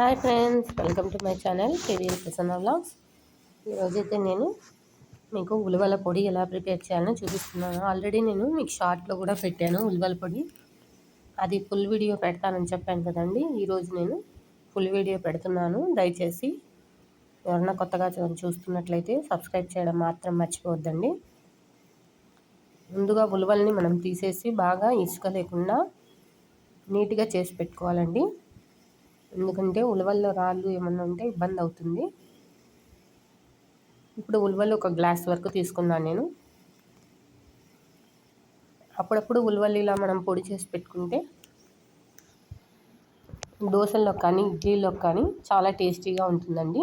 Hi friends welcome to my channel KVL Prasanna vlogs. ఈరోజైతే నేను మీకు ఉలవల పొడి ఎలా ప్రిపేర్ చేయాలని చూపిస్తున్నాను. ఆల్రెడీ నేను మీకు షార్ట్లో కూడా పెట్టాను ఉలవల పొడి. అది ఫుల్ వీడియో పెడతానని చెప్పాను కదండి. ఈరోజు నేను ఫుల్ వీడియో పెడుతున్నాను. దయచేసి ఎవరన్నా కొత్తగా చూస్తున్నట్లయితే సబ్స్క్రైబ్ చేయడం మాత్రం మర్చిపోవద్దండి. ముందుగా ఉలవల్ని మనం తీసేసి బాగా ఇసుక లేకుండా నీట్గా చేసి పెట్టుకోవాలండి. ఎందుకంటే ఉలవల్లో రాళ్ళు ఏమన్నా ఉంటే ఇబ్బంది అవుతుంది. ఇప్పుడు ఉలవలు ఒక గ్లాస్ వరకు తీసుకున్నాను నేను. అప్పుడప్పుడు ఉలవలు ఇలా మనం పొడి చేసి పెట్టుకుంటే దోశల్లో కానీ ఇడ్లీలో కానీ చాలా టేస్టీగా ఉంటుందండి.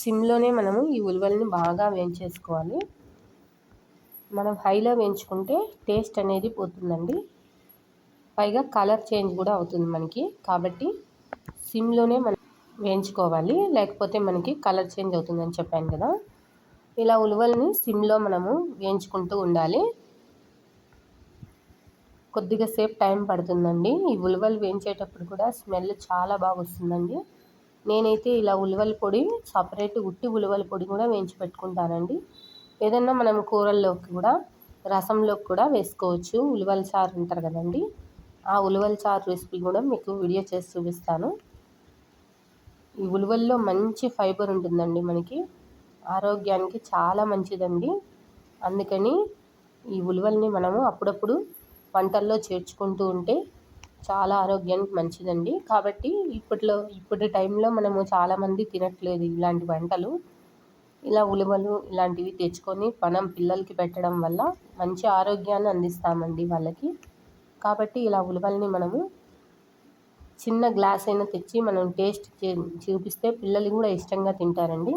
సిమ్లోనే మనము ఈ ఉలవల్ని బాగా వేయించేసుకోవాలి. మనం హైలో వేయించుకుంటే టేస్ట్ అనేది పోతుందండి. పైగా కలర్ చేంజ్ కూడా అవుతుంది మనకి. కాబట్టి సిమ్లోనే మనం వేయించుకోవాలి. లేకపోతే మనకి కలర్ చేంజ్ అవుతుందని చెప్పాను కదా. ఇలా ఉలువల్ని సిమ్లో మనము వేయించుకుంటూ ఉండాలి. కొద్దిగా సేపు టైం పడుతుందండి. ఈ ఉలువలు వేయించేటప్పుడు కూడా స్మెల్ చాలా బాగా వస్తుందండి. నేనైతే ఇలా ఉలువల పొడి సపరేట్ ఉట్టి ఉలువల పొడి కూడా వేయించి పెట్టుకుంటానండి. ఏదన్నా మనం కూరల్లోకి కూడా రసంలోకి కూడా వేసుకోవచ్చు. ఉలవల చారు అంటారు కదండి. ఆ ఉలవల చారు రెసిపీ కూడా మీకు వీడియో చేసి చూపిస్తాను. ఈ ఉలవల్లో మంచి ఫైబర్ ఉంటుందండి మనకి. ఆరోగ్యానికి చాలా మంచిదండి. అందుకని ఈ ఉలవల్ని మనము అప్పుడప్పుడు వంటల్లో చేర్చుకుంటూ ఉంటే చాలా ఆరోగ్యానికి మంచిదండి. కాబట్టి ఇప్పట్లో ఇప్పటి టైంలో మనము చాలామంది తినట్లేదు ఇలాంటి వంటలు. ఇలా ఉలువలు ఇలాంటివి తెచ్చుకొని మనం పిల్లలకి పెట్టడం వల్ల మంచి ఆరోగ్యాన్ని అందిస్తామండి వాళ్ళకి. కాబట్టి ఇలా ఉలవల్ని మనము చిన్న గ్లాస్ అయినా తెచ్చి మనం టేస్ట్ చూపిస్తే పిల్లలు కూడా ఇష్టంగా తింటారండి.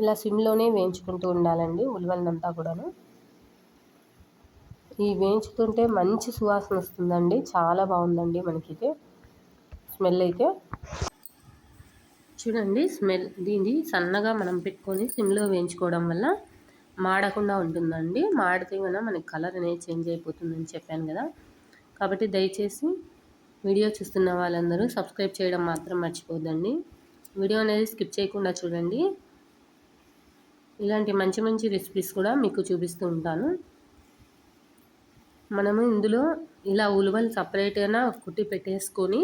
ఇలా సిమ్లోనే వేయించుకుంటూ ఉండాలండి ఉలవలనంతా కూడాను. ఈ వేయించుతుంటే మంచి సువాసన వస్తుందండి. చాలా బాగుందండి మనకైతే. స్మెల్ అయితే. చూడండి స్మెల్ దీన్ని సన్నగా మనం పెట్టుకొని సిమ్లో వేయించుకోవడం వల్ల మాడకుండా ఉంటుందండి. మాడితే కన్నా మనకి కలర్ అనేది చేంజ్ అయిపోతుందని చెప్పాను కదా. కాబట్టి దయచేసి వీడియో చూస్తున్న వాళ్ళందరూ సబ్స్క్రైబ్ చేయడం మాత్రం మర్చిపోద్దండి. వీడియో అనేది స్కిప్ చేయకుండా చూడండి. ఇలాంటి మంచి మంచి రెసిపీస్ కూడా మీకు చూపిస్తూ ఉంటాను. మనము ఇందులో ఇలా ఉలువలు సపరేట్గా కుట్టి పెట్టేసుకొని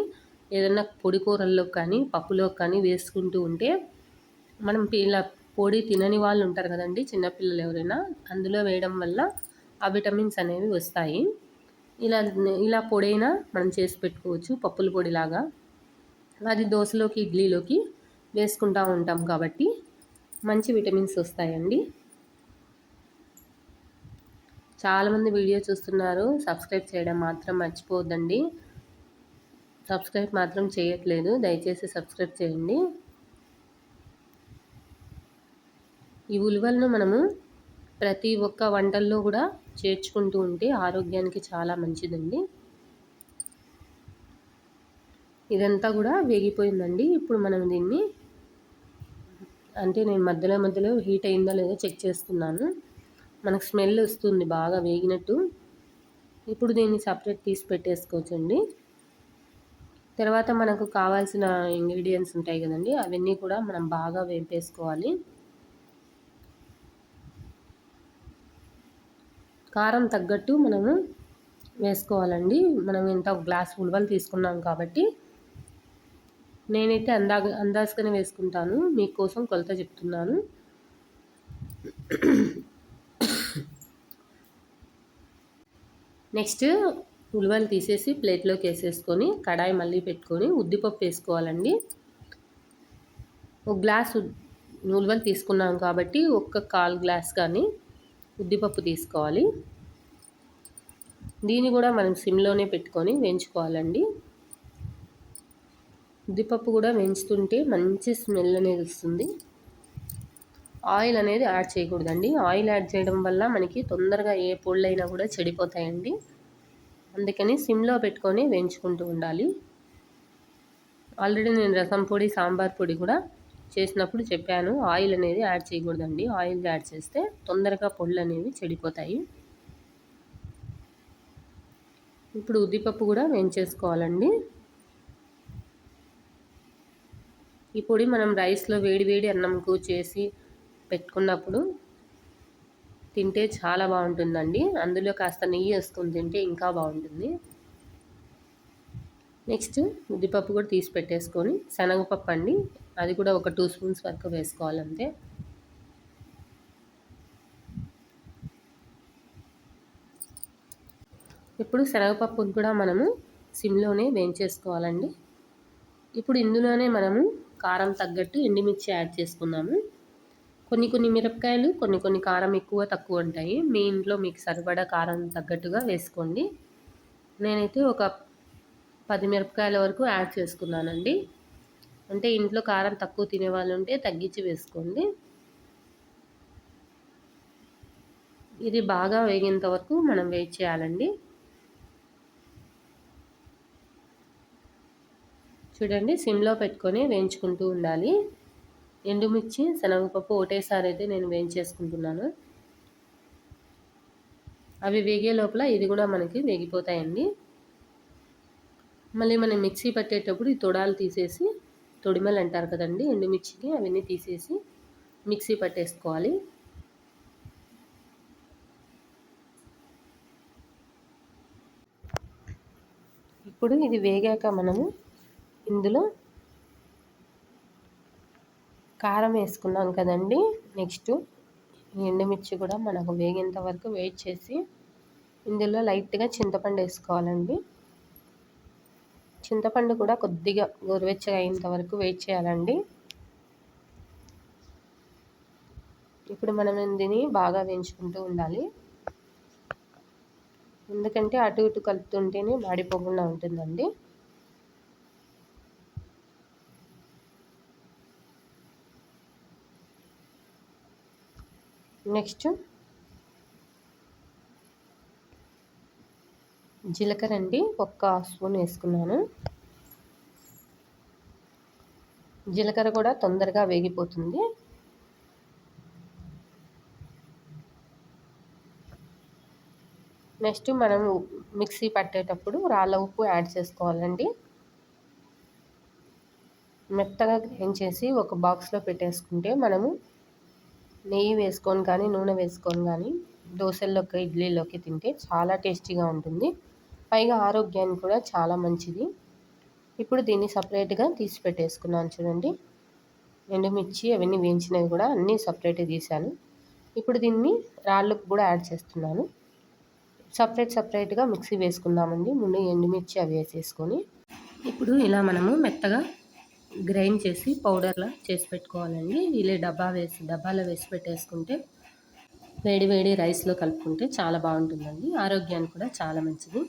ఏదైనా పొడి కూరల్లో కానీ పప్పులో కానీ వేసుకుంటూ ఉంటే మనం ఇలా పొడి తినని వాళ్ళు ఉంటారు కదండి చిన్నపిల్లలు ఎవరైనా అందులో వేయడం వల్ల ఆ విటమిన్స్ అనేవి వస్తాయి. ఇలా ఇలా పొడైనా మనం చేసి పెట్టుకోవచ్చు పప్పుల పొడిలాగా. అది దోశలోకి ఇడ్లీలోకి వేసుకుంటూ ఉంటాం కాబట్టి మంచి విటమిన్స్ వస్తాయండి. చాలామంది వీడియో చూస్తున్నారు సబ్స్క్రైబ్ చేయడం మాత్రం మర్చిపోవద్దండి. సబ్స్క్రైబ్ మాత్రం చేయట్లేదు. దయచేసి సబ్స్క్రైబ్ చేయండి. ఈ ఉలువలను మనము ప్రతి ఒక్క వంటల్లో కూడా చేర్చుకుంటూ ఉంటే ఆరోగ్యానికి చాలా మంచిదండి. ఇదంతా కూడా వేగిపోయిందండి. ఇప్పుడు మనం దీన్ని అంటే నేను మధ్యలో మధ్యలో హీట్ అయిందో లేదో చెక్ చేస్తున్నాను. మనకు స్మెల్ వస్తుంది బాగా వేగినట్టు. ఇప్పుడు దీన్ని సపరేట్ తీసి పెట్టేసుకోవచ్చండి. తర్వాత మనకు కావాల్సిన ఇంగ్రీడియంట్స్ ఉంటాయి కదండి అవన్నీ కూడా మనం బాగా వేపేసుకోవాలి. కారం తగ్గట్టు మనము వేసుకోవాలండి. మనం ఇంత గ్లాస్ ఉలవలు తీసుకున్నాం కాబట్టి నేనైతే అందా అందాజుగానే వేసుకుంటాను. మీకోసం కొలత చెప్తున్నాను. నెక్స్ట్ ఉలవలు తీసేసి ప్లేట్లోకి వేసేసుకొని కడాయి మళ్ళీ పెట్టుకొని ఉద్దిపప్పు వేసుకోవాలండి. ఒక గ్లాస్ ఉలవలు తీసుకున్నాం కాబట్టి ఒక్క కాల్ గ్లాస్ కానీ ఉద్దిపప్పు తీసుకోవాలి. దీన్ని కూడా మనం సిమ్లోనే పెట్టుకొని వేయించుకోవాలండి. ఉద్దిపప్పు కూడా వేయించుతుంటే మంచి స్మెల్ అనేది వస్తుంది. ఆయిల్ అనేది యాడ్ చేయకూడదండి. ఆయిల్ యాడ్ చేయడం వల్ల మనకి తొందరగా ఏ పొళ్ళైనా కూడా చెడిపోతాయండి. అందుకని సిమ్లో పెట్టుకొని వేయించుకుంటూ ఉండాలి. ఆల్రెడీ నేను రసం పొడి సాంబార్ పొడి కూడా చేసినప్పుడు చెప్పాను. ఆయిల్ అనేది యాడ్ చేయకూడదండి. ఆయిల్ యాడ్ చేస్తే తొందరగా పొళ్ళు అనేవి చెడిపోతాయి. ఇప్పుడు ఉద్దిపప్పు కూడా వేయించేసుకోవాలండి. ఈ పొడి మనం రైస్లో వేడి వేడి అన్నంకు చేసి పెట్టుకున్నప్పుడు తింటే చాలా బాగుంటుందండి. అందులో కాస్త నెయ్యి వేసుకొని తింటే ఇంకా బాగుంటుంది. నెక్స్ట్ ఉద్దిపప్పు కూడా తీసి పెట్టేసుకొని శనగపప్పు అండి. అది కూడా ఒక టూ స్పూన్స్ వరకు వేసుకోవాలంతే. ఇప్పుడు శనగపప్పును కూడా మనము సిమ్లోనే వేయించేసుకోవాలండి. ఇప్పుడు ఇందులోనే మనము కారం తగ్గట్టు ఎండుమిర్చి యాడ్ చేసుకున్నాము కొన్ని కొన్ని మిరపకాయలు కొన్ని కొన్ని కారం ఎక్కువ తక్కువ ఉంటాయి. మీ ఇంట్లో మీకు సరిపడా కారం తగ్గట్టుగా వేసుకోండి. నేనైతే ఒక పది మిరపకాయల వరకు యాడ్ చేసుకున్నానండి. అంటే ఇంట్లో కారం తక్కువ తినే వాళ్ళు ఉంటే తగ్గించి వేసుకోండి. ఇది బాగా వేగేంత వరకు మనం వెయిట్ చేయాలండి. చూడండి సిమ్లో పెట్టుకొని వేయించుకుంటూ ఉండాలి. ఎండుమిర్చి శనగపప్పు ఒకటేసారి అయితే నేను వేయించేసుకుంటున్నాను. అవి వేగే లోపల ఇది కూడా మనకి వేగిపోతాయండి. మళ్ళీ మనం మిక్సీ పట్టేటప్పుడు ఈ తొడాలు తీసేసి తొడిమలు అంటారు కదండి ఎండుమిర్చికి అవన్నీ తీసేసి మిక్సీ పట్టేసుకోవాలి. ఇప్పుడు ఇది వేగాక మనము ఇందులో కారం వేసుకున్నాం కదండి. నెక్స్ట్ ఎండుమిర్చి కూడా మనకు వేగేంత వరకు వెయిట్ చేసి ఇందులో లైట్గా చింతపండు వేసుకోవాలండి. చింతపండు కూడా కొద్దిగా గోరువెచ్చగా అయ్యేంత వరకు వెయిట్ చేయాలండి. ఇప్పుడు మనం దీన్ని బాగా వేయించుకుంటూ ఉండాలి. ఎందుకంటే అటు ఇటు కలుపుతుంటేనే మాడిపోకుండా ఉంటుందండి. నెక్స్ట్ జీలకర్ర అండి ఒక్క స్పూన్ వేసుకున్నాను. జీలకర్ర కూడా తొందరగా వేగిపోతుంది. నెక్స్ట్ మనం మిక్సీ పట్టేటప్పుడు రాళ్ళ ఉప్పు యాడ్ చేసుకోవాలండి. మెత్తగా గ్రైండ్ చేసి ఒక బాక్స్లో పెట్టేసుకుంటే మనము నెయ్యి వేసుకొని కానీ నూనె వేసుకొని కానీ దోశల్లోకి ఇడ్లీలోకి తింటే చాలా టేస్టీగా ఉంటుంది. పైగా ఆరోగ్యానికి కూడా చాలా మంచిది. ఇప్పుడు దీన్ని సపరేట్గా తీసి పెట్టేసుకున్నాను చూడండి. ఎండుమిర్చి అవన్నీ వేయించినవి కూడా అన్నీ సపరేట్గా తీసాను ఇప్పుడు దీన్ని రాళ్ళకు కూడా యాడ్ చేస్తున్నాను. సపరేట్ సపరేట్గా మిక్సీ వేసుకుందామండి. ముందు ఎండుమిర్చి అవి వేసేసుకొని. ఇప్పుడు ఇలా మనము మెత్తగా గ్రైండ్ చేసి పౌడర్లా చేసి పెట్టుకోవాలండి. ఇలా డబ్బా వేసి డబ్బాలో వేసి పెట్టేసుకుంటే వేడి వేడి రైస్లో కలుపుకుంటే చాలా బాగుంటుందండి. ఆరోగ్యానికి కూడా చాలా మంచిది.